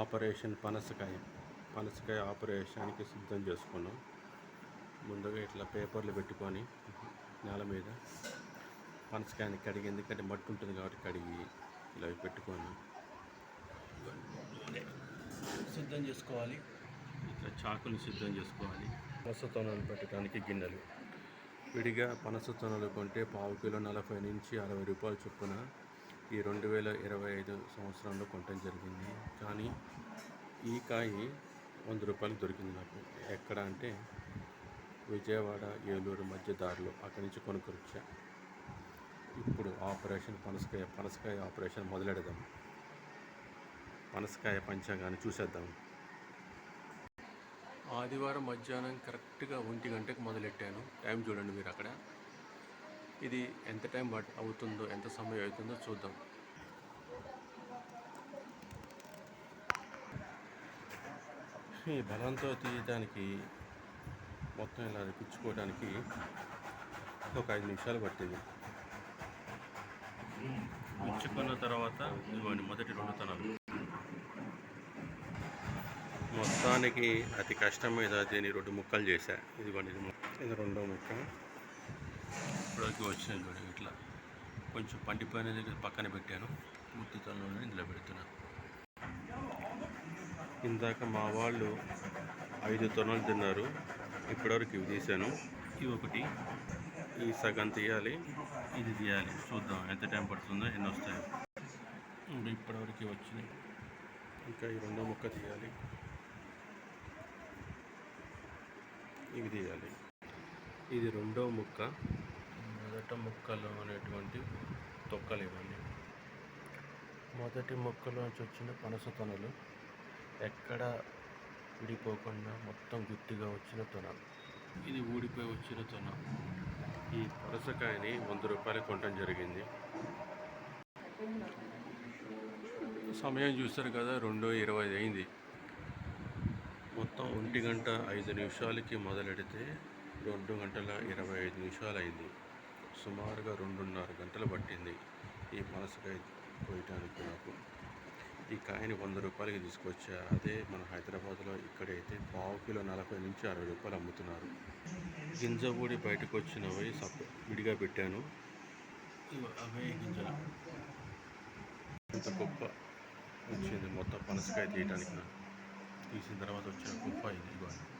Operation పనసకాయ పనసకాయ ఆపరేషన్కి సిద్ధం చేసుకున్నాం. ముందుగా ఇట్లా పేపర్లు పెట్టుకొని నేల మీద పనసకాయని కడిగి ఎందుకంటే మట్టి ఉంటుంది కాబట్టి కడిగి ఇలా పెట్టుకొని సిద్ధం చేసుకోవాలి. ఇట్లా చాకుని సిద్ధం చేసుకోవాలి. పనస తొనలు పెట్టడానికి గిన్నెలు. విడిగా పనస తొనలు కొంటే పావు కిలో నలభై నుంచి అరవై రూపాయల చొప్పున ఈ రెండు వేల ఇరవై ఐదు సంవత్సరంలో కొనటం జరిగింది. కానీ ఈ కాయి వంద రూపాయలు దొరికింది నాకు. ఎక్కడ అంటే విజయవాడ ఏలూరు మధ్య దారిలో అక్కడి నుంచి కొనుక్కొచ్చా. ఇప్పుడు ఆపరేషన్ పనసకాయ పనసకాయ ఆపరేషన్ మొదలెడదాం. పనసకాయ పంచాంగాన్ని చూసేద్దాం. ఆదివారం మధ్యాహ్నం కరెక్ట్గా ఒంటి గంటకు మొదలెట్టాను. టైం చూడండి మీరు అక్కడ. ఇది ఎంత టైం పట్ అవుతుందో ఎంత సమయం అవుతుందో చూద్దాం. ఈ బలంతో తీయడానికి మొత్తం ఇలా పిచ్చుకోవడానికి ఒక ఐదు నిమిషాలు పట్టింది. పిచ్చుకున్న తర్వాత ఇదిగోండి మొదటి రెండు తనాలు మొత్తానికి అతి కష్టం మీద దీన్ని రెండు ముక్కలు చేశా. ఇదిగోండి ఇది ఇది రెండో ముక్క. ఇప్పటికి వచ్చినాయి చూడండి ఇట్లా. కొంచెం పండిపోయిన దగ్గర పక్కన పెట్టాను. పూర్తి తనలోనే ఇందులో పెడుతున్నాను ఇందాక మా వాళ్ళు ఐదు తొనలు తిన్నారు. ఇప్పటివరకు ఇవి తీసాను ఇవి ఒకటి. ఈ సగం తీయాలి. ఇది తీయాలి. చూద్దాం ఎంత టైం పడుతుందో ఎన్ని వస్తాయో. ఇప్పటివరకు వచ్చినాయి. ఇంకా ఈ రెండో ముక్క తీయాలి. ఇవి తీయాలి. ఇది రెండో ముక్క. మొదట ముక్కలో అనేటువంటి తొక్కలు ఇవ్వండి. మొదటి ముక్కలోంచి వచ్చిన పనస తొనలు ఎక్కడ విడిపోకుండా మొత్తం గుట్టిగా వచ్చిన తొన. ఇది ఊడిపోయి వచ్చిన తొన. ఈ పనసకాయని వంద రూపాయలు కొనడం జరిగింది. సమయం చూస్తారు కదా రెండు ఇరవై అయింది. మొత్తం ఒంటి గంట ఐదు నిమిషాలకి మొదలెడితే రెండు గంటల ఇరవై ఐదు నిమిషాలు అయింది సుమారుగా రెండున్నర గంటలు పట్టింది ఈ పనసకాయ కోయటానికి నాకు. ఈ కాయని వంద రూపాయలకి తీసుకొచ్చా? అదే మన హైదరాబాద్లో ఇక్కడైతే పావు కిలో నలభై నుంచి అరవై రూపాయలు అమ్ముతున్నారు. గింజ ఊడి బయటకు వచ్చినవి సప్ విడిగా పెట్టాను. అవే గింజలు ఇంత గొప్ప వచ్చింది మొత్తం పనసకాయ తీయడానికి తీసిన తర్వాత వచ్చిన కుప్ప ఇది ఇవ్వండి.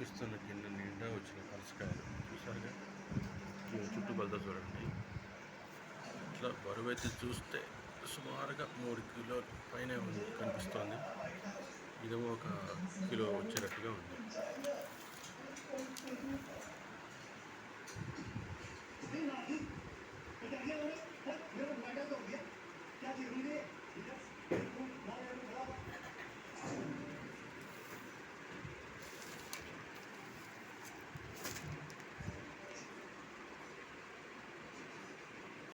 కనిపిస్తున్న కింద నిండా వచ్చిన పలసకాయలు. చూసారుగా? చుట్టుకొలత చూడండి. ఇట్లా బరువైతే చూస్తే సుమారుగా మూడు కిలో పైన ఉంది కనిపిస్తోంది. ఇదేమో ఒక కిలో వచ్చేటట్టుగా ఉంది.